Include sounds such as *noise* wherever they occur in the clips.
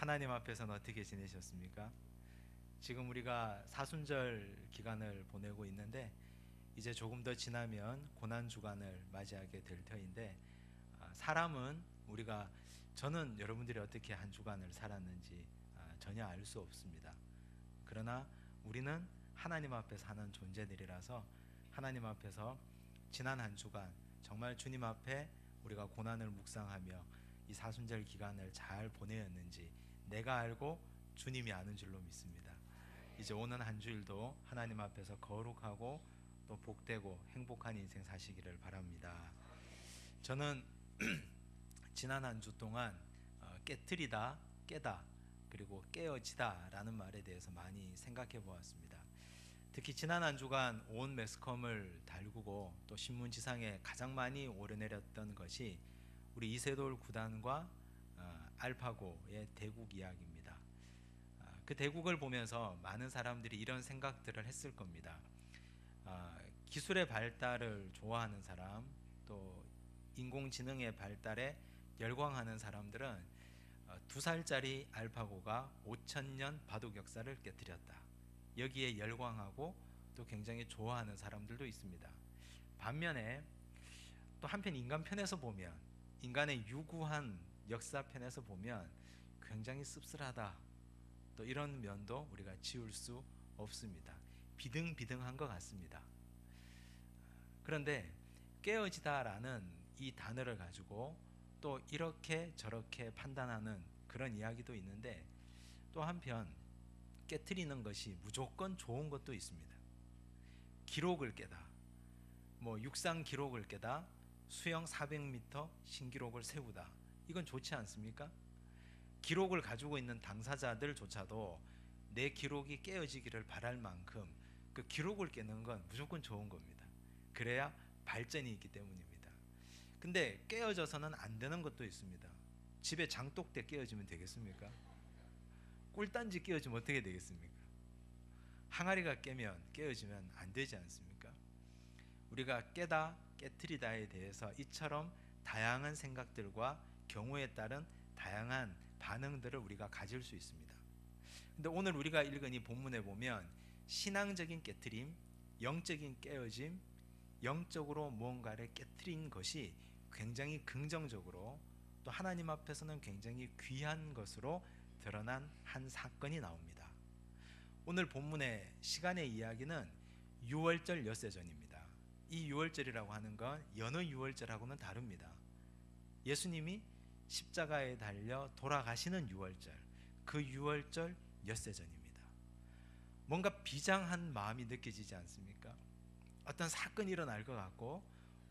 하나님 앞에서는 어떻게 지내셨습니까? 지금 우리가 사순절 기간을 보내고 있는데 이제 조금 더 지나면 고난 주간을 맞이하게 될 터인데 아, 사람은 우리가 저는 여러분들이 어떻게 한 주간을 살았는지 아, 전혀 알 수 없습니다. 그러나 우리는 하나님 앞에 사는 존재들이라서 하나님 앞에서 지난 한 주간 정말 주님 앞에 우리가 고난을 묵상하며 이 사순절 기간을 잘 보내었는지 내가 알고 주님이 아는 줄로 믿습니다. 이제 오는 한 주일도 하나님 앞에서 거룩하고 또 복되고 행복한 인생 사시기를 바랍니다. 저는 *clears throat* 지난 한 주 동안 어, 깨트리다, 깨다, 그리고 깨어지다라는 말에 대해서 많이 생각해 보았습니다. 특히 지난 한 주간 온 매스컴을 달구고 또 신문지상에 가장 많이 오르내렸던 것이 우리 이세돌 구단과 어, 알파고의 대국 이야기입니다. 아, 그 대국을 보면서 많은 사람들이 이런 생각들을 했을 겁니다. 아, 기술의 발달을 좋아하는 사람, 또 인공지능의 발달에 열광하는 사람들은 어, 두 살짜리 알파고가 5천 년 바둑 역사를 깨뜨렸다. 여기에 열광하고 또 굉장히 좋아하는 사람들도 있습니다. 반면에 또 한편 인간 편에서 보면 인간의 유구한 역사 편에서 보면 굉장히 씁쓸하다. 또 이런 면도 우리가 지울 수 없습니다. 비등비등한 것 같습니다. 그런데 깨어지다라는 이 단어를 가지고 또 이렇게 저렇게 판단하는 그런 이야기도 있는데 또 한편 깨뜨리는 것이 무조건 좋은 것도 있습니다. 기록을 깨다. 뭐 육상 기록을 깨다. 수영 400m 신기록을 세우다. 이건 좋지 않습니까? 기록을 가지고 있는 당사자들조차도 내 기록이 깨어지기를 바랄 만큼 그 기록을 깨는 건 무조건 좋은 겁니다. 그래야 발전이 있기 때문입니다. 근데 깨어져서는 안 되는 것도 있습니다. 집에 장독대 깨어지면 되겠습니까? 꿀단지 깨어지면 어떻게 되겠습니까? 항아리가 깨면 깨어지면 안 되지 않습니까? 우리가 깨다 깨트리다에 대해서 이처럼 다양한 생각들과 경우에 따른 다양한 반응들을 우리가 가질 수 있습니다. 근데 오늘 우리가 읽은 이 본문에 보면 신앙적인 깨트림, 영적인 깨어짐, 영적으로 무언가를 깨트린 것이 굉장히 긍정적으로 또 하나님 앞에서는 굉장히 귀한 것으로 드러난 한 사건이 나옵니다. 오늘 본문의 시간의 이야기는 유월절 엿새전입니다. 이 유월절이라고 하는 건 여느 유월절하고는 다릅니다. 예수님이 십자가에 달려 돌아가시는 유월절, 그 유월절 엿새전입니다. 뭔가 비장한 마음이 느껴지지 않습니까? 어떤 사건이 일어날 것 같고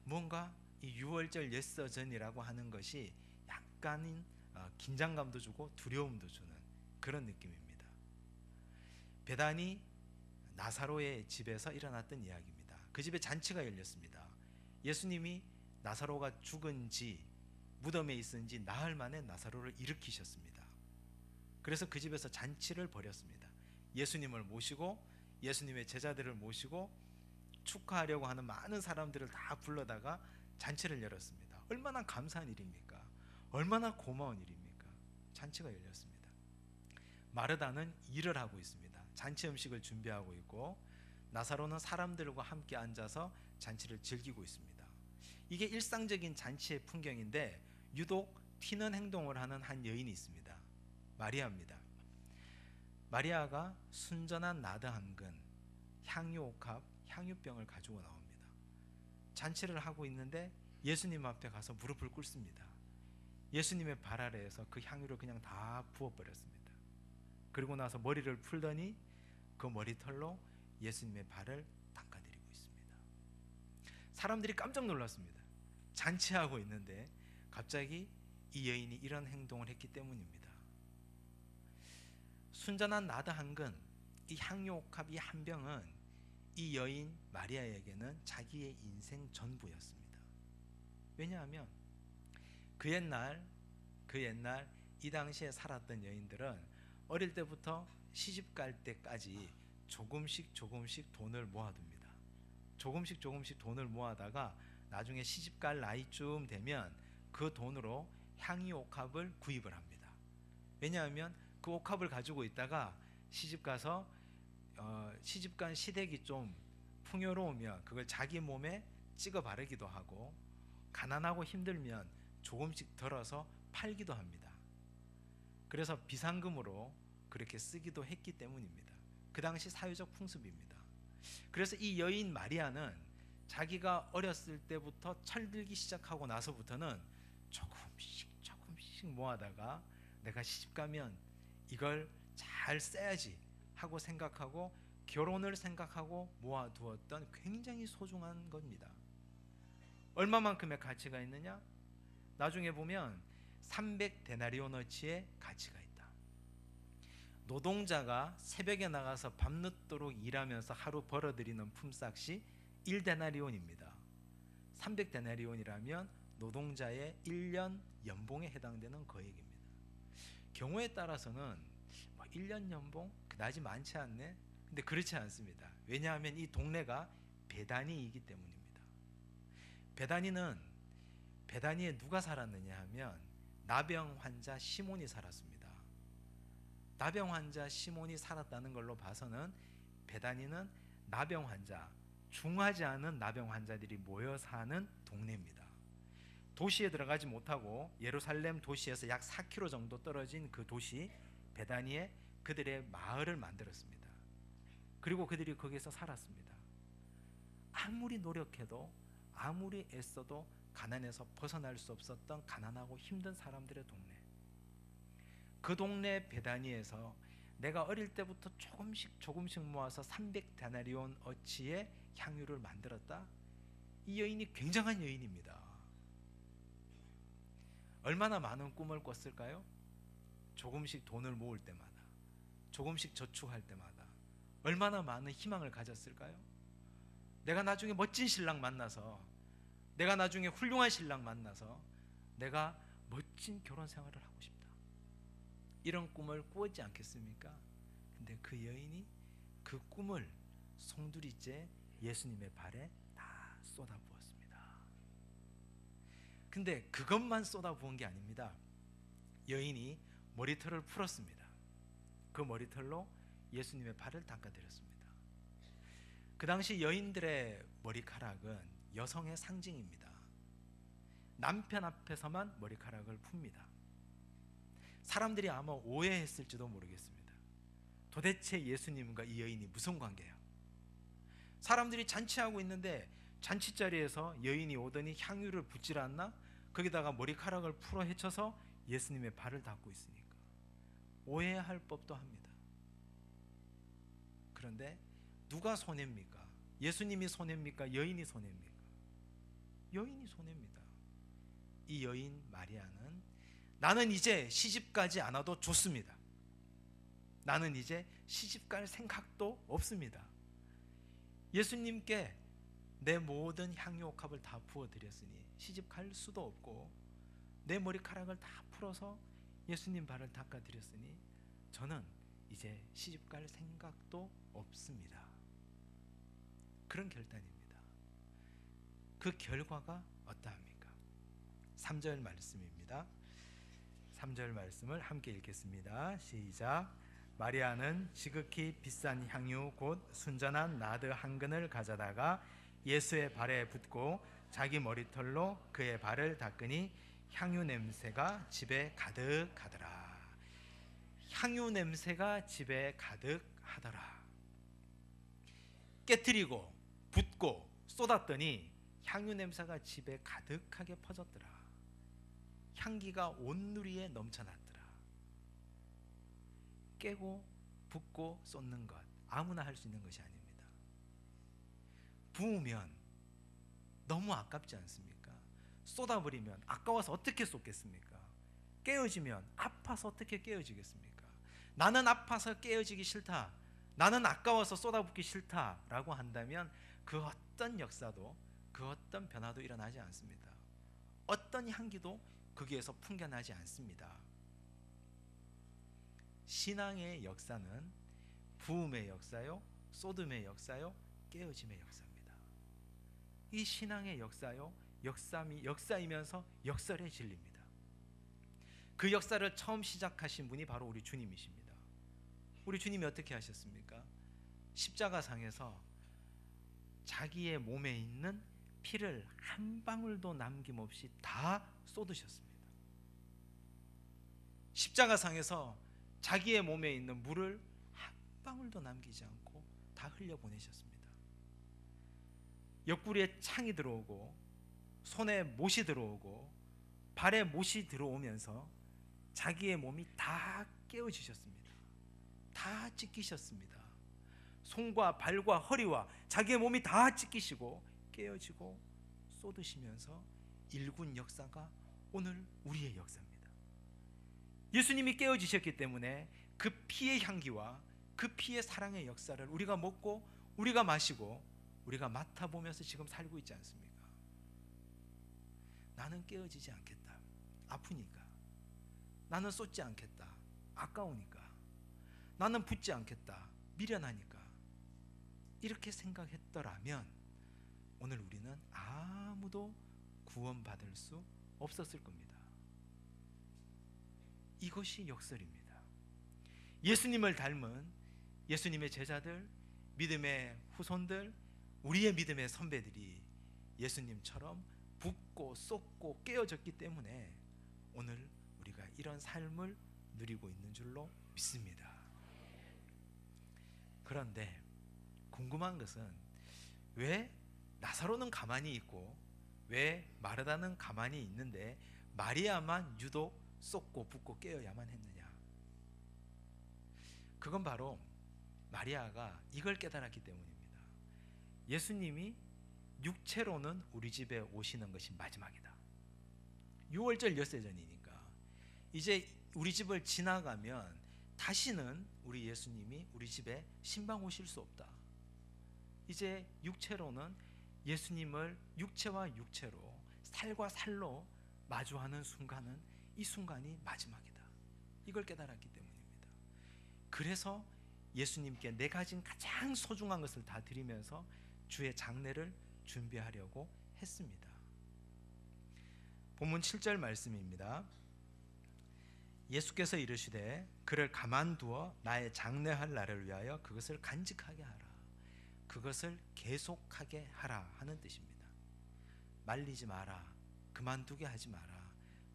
뭔가 이 유월절 엿새전이라고 하는 것이 약간인 어, 긴장감도 주고 두려움도 주는 그런 느낌입니다. 베단이 나사로의 집에서 일어났던 이야기입니다. 그 집에 잔치가 열렸습니다. 예수님이 나사로가 죽은 지 무덤에 있은 지 나흘 만에 나사로를 일으키셨습니다. 그래서 그 집에서 잔치를 벌였습니다. 예수님을 모시고 예수님의 제자들을 모시고 축하하려고 하는 많은 사람들을 다 불러다가 잔치를 열었습니다. 얼마나 감사한 일입니까? 얼마나 고마운 일입니까? 잔치가 열렸습니다. 마르다는 일을 하고 있습니다. 잔치 음식을 준비하고 있고 나사로는 사람들과 함께 앉아서 잔치를 즐기고 있습니다. 이게 일상적인 잔치의 풍경인데 유독 튀는 행동을 하는 한 여인이 있습니다. 마리아입니다. 마리아가 순전한 나드 한 근, 향유 옥합, 향유병을 가지고 나옵니다. 잔치를 하고 있는데 예수님 앞에 가서 무릎을 꿇습니다. 예수님의 발 아래에서 그 향유를 그냥 다 부어버렸습니다. 그리고 나서 머리를 풀더니 그 머리털로 예수님의 발을 닦아드리고 있습니다. 사람들이 깜짝 놀랐습니다. 잔치하고 있는데 갑자기 이 여인이 이런 행동을 했기 때문입니다. 순전한 나드 한근, 이 향유옥합 이 한 병은 이 여인 마리아에게는 자기의 인생 전부였습니다. 왜냐하면 그 옛날 그 옛날 이 당시에 살았던 여인들은 어릴 때부터 시집 갈 때까지 조금씩 조금씩 돈을 모아둡니다. 조금씩 조금씩 돈을 모아다가 나중에 시집 갈 나이쯤 되면 그 돈으로 향이 옥합을 구입을 합니다. 왜냐하면 그 옥합을 가지고 있다가 시집 가서 어, 시집 간 시댁이 좀 풍요로우면 그걸 자기 몸에 찍어 바르기도 하고 가난하고 힘들면 조금씩 덜어서 팔기도 합니다. 그래서 비상금으로 그렇게 쓰기도 했기 때문입니다. 그 당시 사회적 풍습입니다. 그래서 이 여인 마리아는 자기가 어렸을 때부터 철들기 시작하고 나서부터는 조금씩 조금씩 모아다가 내가 시집 가면 이걸 잘 써야지 하고 생각하고 결혼을 생각하고 모아두었던 굉장히 소중한 겁니다. 얼마만큼의 가치가 있느냐? 나중에 보면 300데나리오너치의 가치가 있다. 노동자가 새벽에 나가서 밤늦도록 일하면서 하루 벌어들이는 품삯이 1데나리온입니다. 300데나리온이라면 노동자의 1년 연봉에 해당되는 거액입니다. 경우에 따라서는 뭐 1년 연봉 그다지 많지 않네. 근데 그렇지 않습니다. 왜냐하면 이 동네가 베다니이기 때문입니다. 베다니는 베다니에 누가 살았느냐 하면 나병 환자 시몬이 살았습니다. 나병 환자 시몬이 살았다는 걸로 봐서는 베다니는 나병 환자 중하지 않은 나병 환자들이 모여 사는 동네입니다. 도시에 들어가지 못하고 예루살렘 도시에서 약 4km 정도 떨어진 그 도시 베다니에 그들의 마을을 만들었습니다. 그리고 그들이 거기서 살았습니다. 아무리 노력해도 아무리 애써도 가난에서 벗어날 수 없었던 가난하고 힘든 사람들의 동네. 그 동네 베다니에서 내가 어릴 때부터 조금씩 조금씩 모아서 300데나리온 어치의 향유를 만들었다. 이 여인이 굉장한 여인입니다. 얼마나 많은 꿈을 꿨을까요? 조금씩 돈을 모을 때마다, 조금씩 저축할 때마다 얼마나 많은 희망을 가졌을까요? 내가 나중에 멋진 신랑 만나서, 내가 나중에 훌륭한 신랑 만나서, 내가 멋진 결혼 생활을 하고 싶다. 이런 꿈을 꾸었지 않겠습니까? 근데 그 여인이 그 꿈을 송두리째 예수님의 발에 다 쏟아부었습니다. 근데 그것만 쏟아부은 게 아닙니다. 여인이 머리털을 풀었습니다. 그 머리털로 예수님의 발을 닦아드렸습니다. 그 당시 여인들의 머리카락은 여성의 상징입니다. 남편 앞에서만 머리카락을 풉니다. 사람들이 아마 오해했을지도 모르겠습니다. 도대체 예수님과 이 여인이 무슨 관계야? 사람들이 잔치하고 있는데 잔치 자리에서 여인이 오더니 향유를 붓질 않나? 거기다가 머리카락을 풀어 헤쳐서 예수님의 발을 닦고 있으니까 오해할 법도 합니다. 그런데 누가 손해입니까? 예수님이 손해입니까? 여인이 손해입니까? 여인이 손해입니다. 이 여인 마리아는 나는 이제 시집 가지 않아도 좋습니다. 나는 이제 시집 갈 생각도 없습니다. 예수님께 내 모든 향유옥합을 다 부어 드렸으니 시집 갈 수도 없고 내 머리카락을 다 풀어서 예수님 발을 닦아 드렸으니 저는 이제 시집 갈 생각도 없습니다. 그런 결단입니다. 그 결과가 어떠합니까? 3절 말씀입니다. 3절 말씀을 함께 읽겠습니다. 시작. 마리아는 지극히 비싼 향유 곧 순전한 나드 한 근을 가져다가 예수의 발에 붓고 자기 머리털로 그의 발을 닦으니 향유 냄새가 집에 가득하더라. 향유 냄새가 집에 가득하더라. 깨뜨리고 붓고 쏟았더니 향유 냄새가 집에 가득하게 퍼졌더라. 향기가 온 누리에 넘쳐났더라. 깨고 붓고 쏟는 것 아무나 할 수 있는 것이 아닙니다. 부으면 너무 아깝지 않습니까? 쏟아버리면 아까워서 어떻게 쏟겠습니까? 깨어지면 아파서 어떻게 깨어지겠습니까? 나는 아파서 깨어지기 싫다. 나는 아까워서 쏟아붓기 싫다라고 한다면 그 어떤 역사도 그 어떤 변화도 일어나지 않습니다. 어떤 향기도 거기에서 풍겨나지 않습니다. 신앙의 역사는 부음의 역사요, 쏟음의 역사요, 깨어짐의 역사입니다. 이 신앙의 역사요, 역사미, 역사이면서 역설의 진리입니다. 그 역사를 처음 시작하신 분이 바로 우리 주님이십니다. 우리 주님이 어떻게 하셨습니까? 십자가상에서 자기의 몸에 있는 피를 한 방울도 남김없이 다 쏟으셨습니다. 십자가상에서 자기의 몸에 있는 물을 한 방울도 남기지 않고 다 흘려 보내셨습니다. 옆구리에 창이 들어오고 손에 못이 들어오고 발에 못이 들어오면서 자기의 몸이 다 깨어지셨습니다. 다 찢기셨습니다. 손과 발과 허리와 자기의 몸이 다 찢기시고 깨어지고 쏟으시면서 일군 역사가 오늘 우리의 역사입니다. 예수님이 깨어지셨기 때문에 그 피의 향기와 그 피의 사랑의 역사를 우리가 먹고 우리가 마시고 우리가 맡아보면서 지금 살고 있지 않습니까? 나는 깨어지지 않겠다. 아프니까. 나는 쏟지 않겠다. 아까우니까. 나는 붙지 않겠다. 미련하니까. 이렇게 생각했더라면 오늘 우리는 아무도 구원받을 수 없었을 겁니다. 이것이 역설입니다. 예수님을 닮은 예수님의 제자들, 믿음의 후손들, 우리의 믿음의 선배들이 예수님처럼 붓고 쏟고 깨어졌기 때문에 오늘 우리가 이런 삶을 누리고 있는 줄로 믿습니다. 그런데 궁금한 것은 왜 나사로는 가만히 있고 왜 마르다는 가만히 있는데 마리아만 유독 쏟고 붓고 깨어야만 했느냐? 그건 바로 마리아가 이걸 깨달았기 때문입니다. 예수님이 육체로는 우리 집에 오시는 것이 마지막이다. 6월절 엿새전이니까 이제 우리 집을 지나가면 다시는 우리 예수님이 우리 집에 신방 오실 수 없다. 이제 육체로는 예수님을 육체와 육체로 살과 살로 마주하는 순간은 이 순간이 마지막이다. 이걸 깨달았기 때문입니다. 그래서 예수님께 내가 가진 가장 소중한 것을 다 드리면서 주의 장례를 준비하려고 했습니다. 본문 7절 말씀입니다. 예수께서 이르시되 그를 가만두어 나의 장례할 날을 위하여 그것을 간직하게 하라. 그것을 계속하게 하라 하는 뜻입니다. 말리지 마라. 그만두게 하지 마라.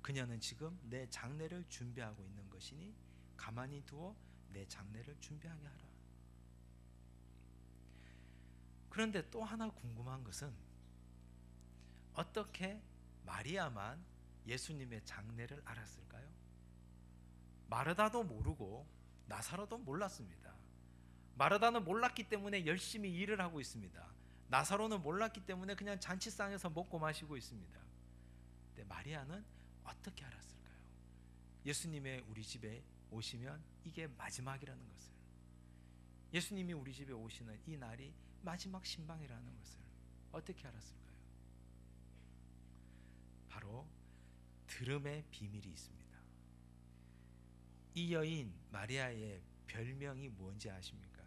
그녀는 지금 내 장례를 준비하고 있는 것이니 가만히 두어 내 장례를 준비하게 하라. 그런데 또 하나 궁금한 것은 어떻게 마리아만 예수님의 장례를 알았을까요? 마르다도 모르고 나사로도 몰랐습니다. 마르다는 몰랐기 때문에 열심히 일을 하고 있습니다. 나사로는 몰랐기 때문에 그냥 잔치상에서 먹고 마시고 있습니다. 근데 마리아는 어떻게 알았을까요? 예수님의 우리 집에 오시면 이게 마지막이라는 것을 예수님이 우리 집에 오시는 이 날이 마지막 신방이라는 것을 어떻게 알았을까요? 바로 들음의 비밀이 있습니다. 이 여인 마리아의 별명이 뭔지 아십니까?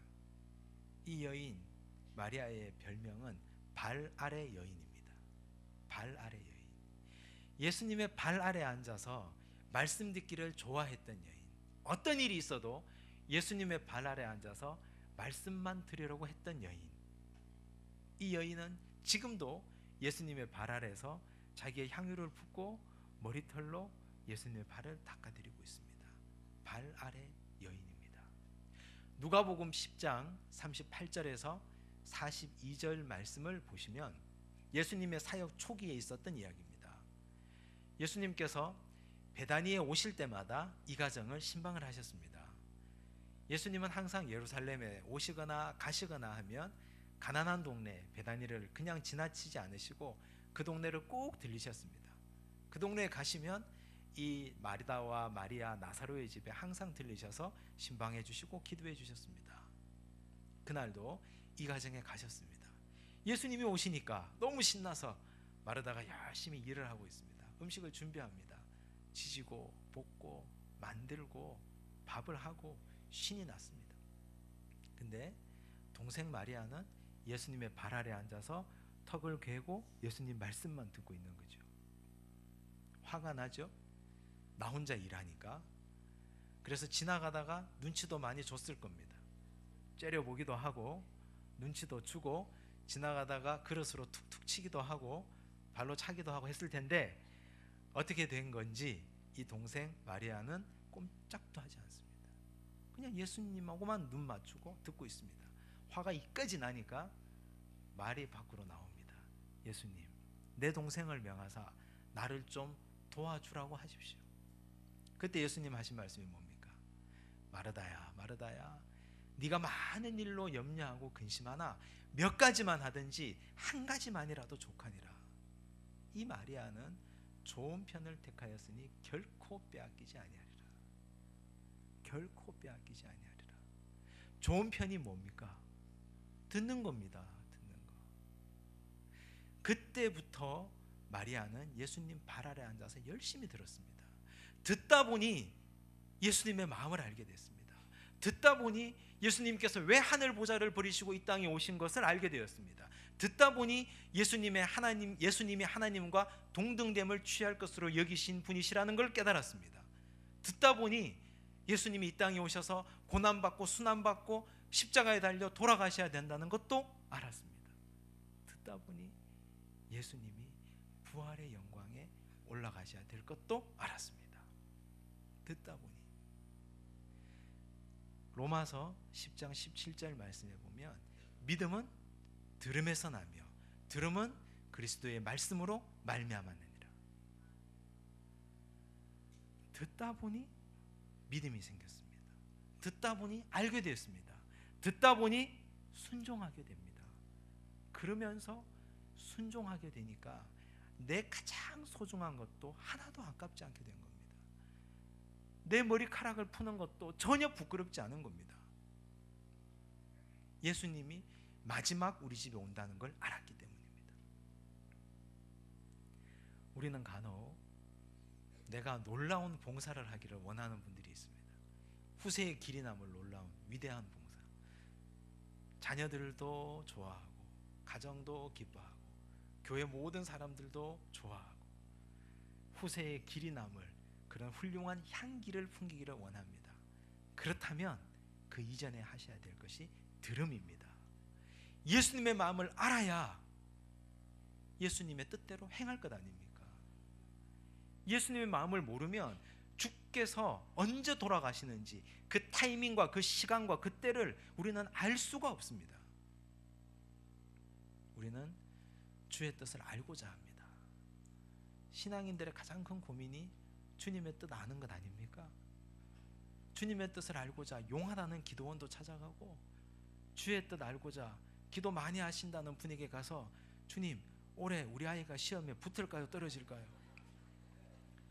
이 여인 마리아의 별명은 발 아래 여인입니다. 발 아래 여인. 예수님의 발 아래 앉아서 말씀 듣기를 좋아했던 여인. 어떤 일이 있어도 예수님의 발 아래 앉아서 말씀만 들으려고 했던 여인. 이 여인은 지금도 예수님의 발 아래서 자기의 향유를 붓고 머리털로 예수님의 발을 닦아드리고 있습니다. 발 아래 여인입니다. 누가복음 10장 38절에서 42절 말씀을 보시면 예수님의 사역 초기에 있었던 이야기입니다. 예수님께서 베다니에 오실 때마다 이 가정을 신방을 하셨습니다. 예수님은 항상 예루살렘에 오시거나 가시거나 하면 가난한 동네 베다니를 그냥 지나치지 않으시고 그 동네를 꼭 들리셨습니다. 그 동네에 가시면 이 마리다와 마리아 나사로의 집에 항상 들리셔서 신방해 주시고 기도해 주셨습니다. 그날도 이 가정에 가셨습니다. 예수님이 오시니까 너무 신나서 마르다가 열심히 일을 하고 있습니다. 음식을 준비합니다. 지지고 볶고 만들고 밥을 하고 신이 났습니다. 근데 동생 마리아는 예수님의 발 아래 앉아서 턱을 괴고 예수님 말씀만 듣고 있는 거죠. 화가 나죠? 나 혼자 일하니까. 그래서 지나가다가 눈치도 많이 줬을 겁니다. 째려보기도 하고 눈치도 주고 지나가다가 그릇으로 툭툭 치기도 하고 발로 차기도 하고 했을 텐데 어떻게 된 건지 이 동생 마리아는 꼼짝도 하지 않습니다. 그냥 예수님하고만 눈 맞추고 듣고 있습니다. 화가 이까지 나니까 말이 밖으로 나옵니다. 예수님, 내 동생을 명하사 나를 좀 도와주라고 하십시오. 그때 예수님 하신 말씀이 뭡니까? 마르다야, 마르다야, 네가 많은 일로 염려하고 근심하나 몇 가지만 하든지 한 가지만이라도 족하니라. 이 마리아는 좋은 편을 택하였으니 결코 빼앗기지 아니하리라. 결코 빼앗기지 아니하리라. 좋은 편이 뭡니까? 듣는 겁니다. 듣는 거. 그때부터 마리아는 예수님 발 아래 앉아서 열심히 들었습니다. 듣다 보니 예수님의 마음을 알게 됐습니다. 듣다 보니 예수님께서 왜 하늘 보좌를 버리시고 이 땅에 오신 것을 알게 되었습니다. 듣다 보니 예수님의 하나님 예수님이 하나님과 동등됨을 취할 것으로 여기신 분이시라는 걸 깨달았습니다. 듣다 보니 예수님이 이 땅에 오셔서 고난 받고 순환 받고 십자가에 달려 돌아가셔야 된다는 것도 알았습니다. 듣다 보니 예수님이 부활의 영광에 올라가셔야 될 것도 알았습니다. 듣다 보니 로마서 10장 17절 말씀에 보면 믿음은 들음에서 나며 들음은 그리스도의 말씀으로 말미암았느니라. 듣다 보니 믿음이 생겼습니다. 듣다 보니 알게 되었습니다. 듣다 보니 순종하게 됩니다. 그러면서 순종하게 되니까 내 가장 소중한 것도 하나도 아깝지 않게 된 겁니다. 내 머리카락을 푸는 것도 전혀 부끄럽지 않은 겁니다. 예수님이 마지막 우리 집에 온다는 걸 알았기 때문입니다. 우리는 간혹 내가 놀라운 봉사를 하기를 원하는 분들이 있습니다. 후세의 길이 남을 놀라운 위대한. 자녀들도 좋아하고 가정도 기뻐하고 교회 모든 사람들도 좋아하고 후세의 길이 남을 그런 훌륭한 향기를 풍기기를 원합니다. 그렇다면 그 이전에 하셔야 될 것이 들음입니다. 예수님의 마음을 알아야 예수님의 뜻대로 행할 것 아닙니까? 예수님의 마음을 모르면 주께서 언제 돌아가시는지 그 타이밍과 그 시간과 그 때를 우리는 알 수가 없습니다. 우리는 주의 뜻을 알고자 합니다. 신앙인들의 가장 큰 고민이 주님의 뜻 아는 것 아닙니까? 주님의 뜻을 알고자 용하다는 기도원도 찾아가고 주의 뜻 알고자 기도 많이 하신다는 분에게 가서 주님 올해 우리 아이가 시험에 붙을까요 떨어질까요?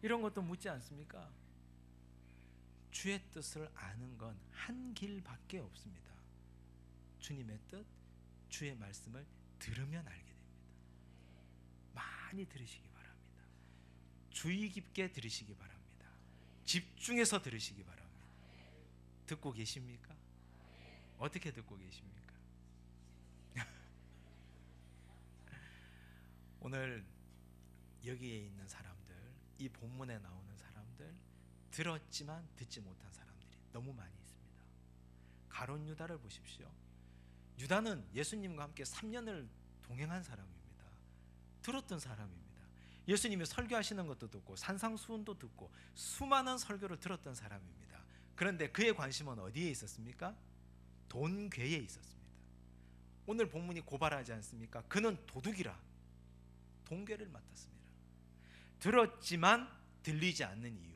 이런 것도 묻지 않습니까? 주의 뜻을 아는 건 한 길밖에 없습니다. 주님의 뜻, 주의 말씀을 들으면 알게 됩니다. 많이 들으시기 바랍니다. 주의 깊게 들으시기 바랍니다. 집중해서 들으시기 바랍니다. 듣고 계십니까? 어떻게 듣고 계십니까? *laughs* 오늘 여기에 있는 사람들, 이 본문에 나오는 사람들 들었지만 듣지 못한 사람들이 너무 많이 있습니다. 가론 유다를 보십시오. 유다는 예수님과 함께 3년을 동행한 사람입니다. 들었던 사람입니다. 예수님이 설교하시는 것도 듣고 산상수훈도 듣고 수많은 설교를 들었던 사람입니다. 그런데 그의 관심은 어디에 있었습니까? 돈괴에 있었습니다. 오늘 본문이 고발하지 않습니까? 그는 도둑이라 동괴를 맡았습니다. 들었지만 들리지 않는 이유.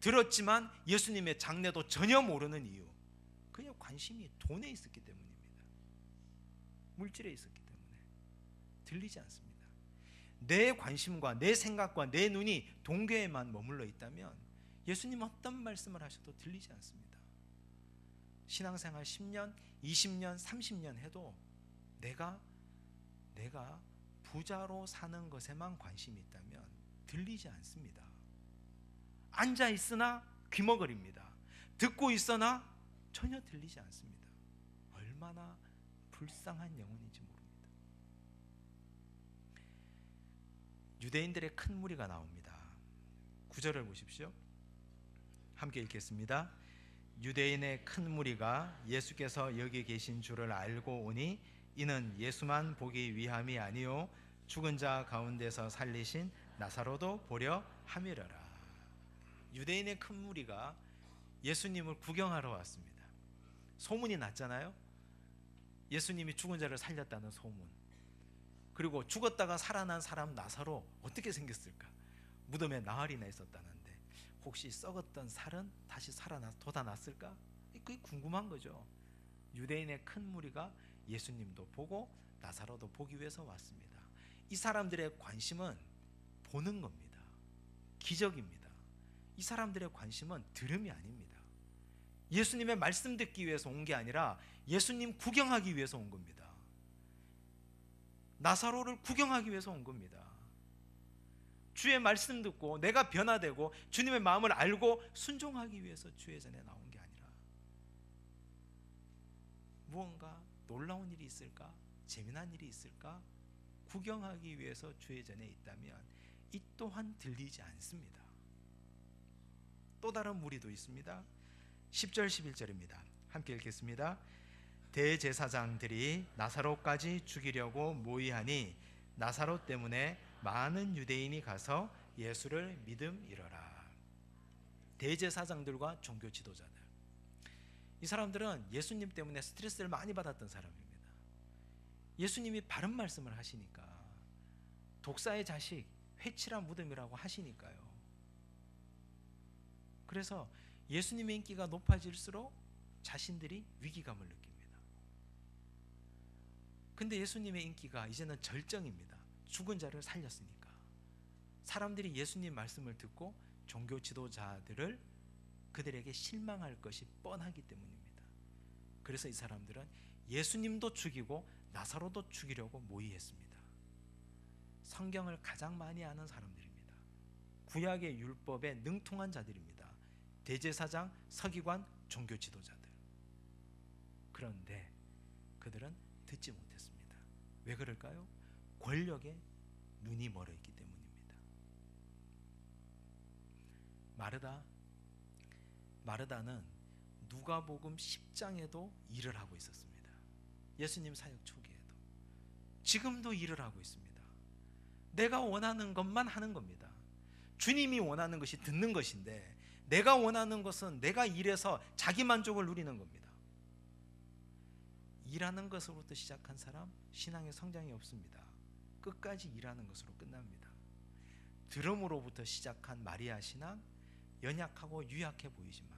들었지만 예수님의 장례도 전혀 모르는 이유. 그냥 관심이 돈에 있었기 때문입니다. 물질에 있었기 때문에 들리지 않습니다. 내 관심과 내 생각과 내 눈이 동괴에만 머물러 있다면 예수님 어떤 말씀을 하셔도 들리지 않습니다. 신앙생활 10년, 20년, 30년 해도 내가 내가 부자로 사는 것에만 관심이 있다면 들리지 않습니다. 앉아 있으나 귀머거립니다. 듣고 있으나 전혀 들리지 않습니다. 얼마나 불쌍한 영혼인지 모릅니다. 유대인들의 큰 무리가 나옵니다. 구절을 보십시오. 함께 읽겠습니다. 유대인의 큰 무리가 예수께서 여기 계신 줄을 알고 오니 이는 예수만 보기 위함이 아니요 죽은 자 가운데서 살리신 나사로도 보려 함이러라. 유대인의 큰 무리가 예수님을 구경하러 왔습니다. 소문이 났잖아요. 예수님이 죽은 자를 살렸다는 소문. 그리고 죽었다가 살아난 사람 나사로 어떻게 생겼을까? 무덤에 나흘이나 있었다는데 혹시 썩었던 살은 다시 살아나 돋아났을까? 그게 궁금한 거죠. 유대인의 큰 무리가 예수님도 보고 나사로도 보기 위해서 왔습니다. 이 사람들의 관심은 보는 겁니다. 기적입니다. 이 사람들의 관심은 들음이 아닙니다. 예수님의 말씀 듣기 위해서 온 게 아니라 예수님 구경하기 위해서 온 겁니다. 나사로를 구경하기 위해서 온 겁니다. 주의 말씀 듣고 내가 변화되고 주님의 마음을 알고 순종하기 위해서 주의 전에 나온 게 아니라 무언가 놀라운 일이 있을까? 재미난 일이 있을까? 구경하기 위해서 주의 전에 있다면 이 또한 들리지 않습니다. 또 다른 무리도 있습니다. 10절 11절입니다. 함께 읽겠습니다. 대제사장들이 나사로까지 죽이려고 모의하니 나사로 때문에 많은 유대인이 가서 예수를 믿음이러라. 대제사장들과 종교 지도자들. 이 사람들은 예수님 때문에 스트레스를 많이 받았던 사람입니다. 예수님이 바른 말씀을 하시니까 독사의 자식 회칠한 무덤이라고 하시니까요. 그래서 예수님의 인기가 높아질수록 자신들이 위기감을 느낍니다. 근데 예수님의 인기가 이제는 절정입니다. 죽은 자를 살렸으니까. 사람들이 예수님 말씀을 듣고 종교 지도자들을 그들에게 실망할 것이 뻔하기 때문입니다. 그래서 이 사람들은 예수님도 죽이고 나사로도 죽이려고 모의했습니다. 성경을 가장 많이 아는 사람들입니다. 구약의 율법에 능통한 자들입니다. 대제사장, 서기관, 종교 지도자들. 그런데 그들은 듣지 못했습니다. 왜 그럴까요? 권력에 눈이 멀어 있기 때문입니다. 마르다 마르다는 누가복음 10장에도 일을 하고 있었습니다. 예수님 사역 초기에도 지금도 일을 하고 있습니다. 내가 원하는 것만 하는 겁니다. 주님이 원하는 것이 듣는 것인데 내가 원하는 것은 내가 일해서 자기 만족을 누리는 겁니다. 일하는 것으로부터 시작한 사람 신앙의 성장이 없습니다. 끝까지 일하는 것으로 끝납니다. 들음으로부터 시작한 마리아 신앙 연약하고 유약해 보이지만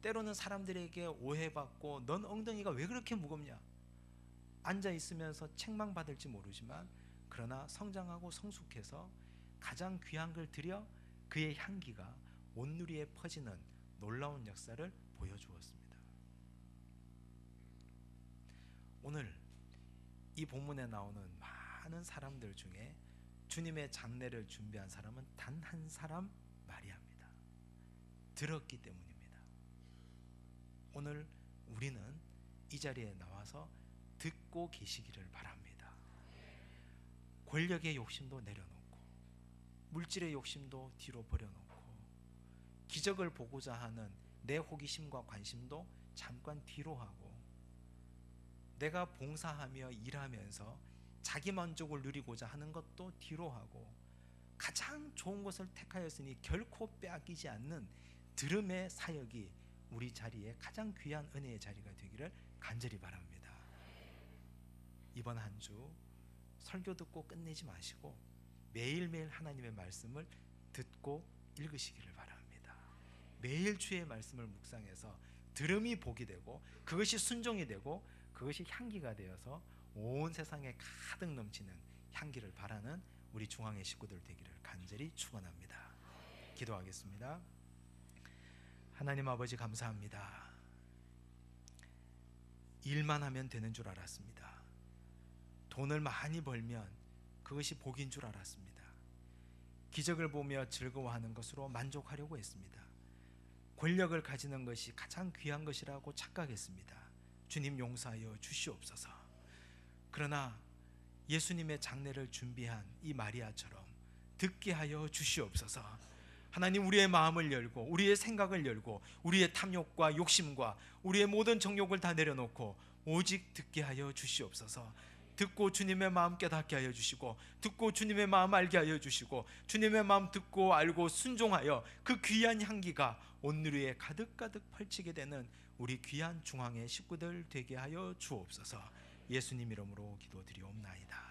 때로는 사람들에게 오해받고 넌 엉덩이가 왜 그렇게 무겁냐 앉아 있으면서 책망 받을지 모르지만 그러나 성장하고 성숙해서 가장 귀한 걸 들여 그의 향기가 온누리에 퍼지는 놀라운 역사를 보여주었습니다. 오늘 이 본문에 나오는 많은 사람들 중에 주님의 장례를 준비한 사람은 단 한 사람 마리아입니다. 들었기 때문입니다. 오늘 우리는 이 자리에 나와서 듣고 계시기를 바랍니다. 권력의 욕심도 내려놓고 물질의 욕심도 뒤로 버려놓고 기적을 보고자 하는 내 호기심과 관심도 잠깐 뒤로 하고 내가 봉사하며 일하면서 자기 만족을 누리고자 하는 것도 뒤로 하고 가장 좋은 것을 택하였으니 결코 빼앗기지 않는 들음의 사역이 우리 자리에 가장 귀한 은혜의 자리가 되기를 간절히 바랍니다. 이번 한 주 설교 듣고 끝내지 마시고 매일매일 하나님의 말씀을 듣고 읽으시기를. 매일 주의 말씀을 묵상해서 들음이 복이 되고 그것이 순종이 되고 그것이 향기가 되어서 온 세상에 가득 넘치는 향기를 바라는 우리 중앙의 식구들 되기를 간절히 축원합니다. 기도하겠습니다. 하나님 아버지 감사합니다. 일만 하면 되는 줄 알았습니다. 돈을 많이 벌면 그것이 복인 줄 알았습니다. 기적을 보며 즐거워하는 것으로 만족하려고 했습니다. 권력을 가지는 것이 가장 귀한 것이라고 착각했습니다. 주님 용서하여 주시옵소서. 그러나 예수님의 장례를 준비한 이 마리아처럼 듣게 하여 주시옵소서. 하나님 우리의 마음을 열고 우리의 생각을 열고 우리의 탐욕과 욕심과 우리의 모든 정욕을 다 내려놓고 오직 듣게 하여 주시옵소서. 듣고 주님의 마음 깨닫게 하여 주시고 듣고 주님의 마음 알게 하여 주시고 주님의 마음 듣고 알고 순종하여 그 귀한 향기가 온 누리에 가득가득 펼치게 되는 우리 귀한 중앙의 식구들 되게 하여 주옵소서. 예수님 이름으로 기도드리옵나이다.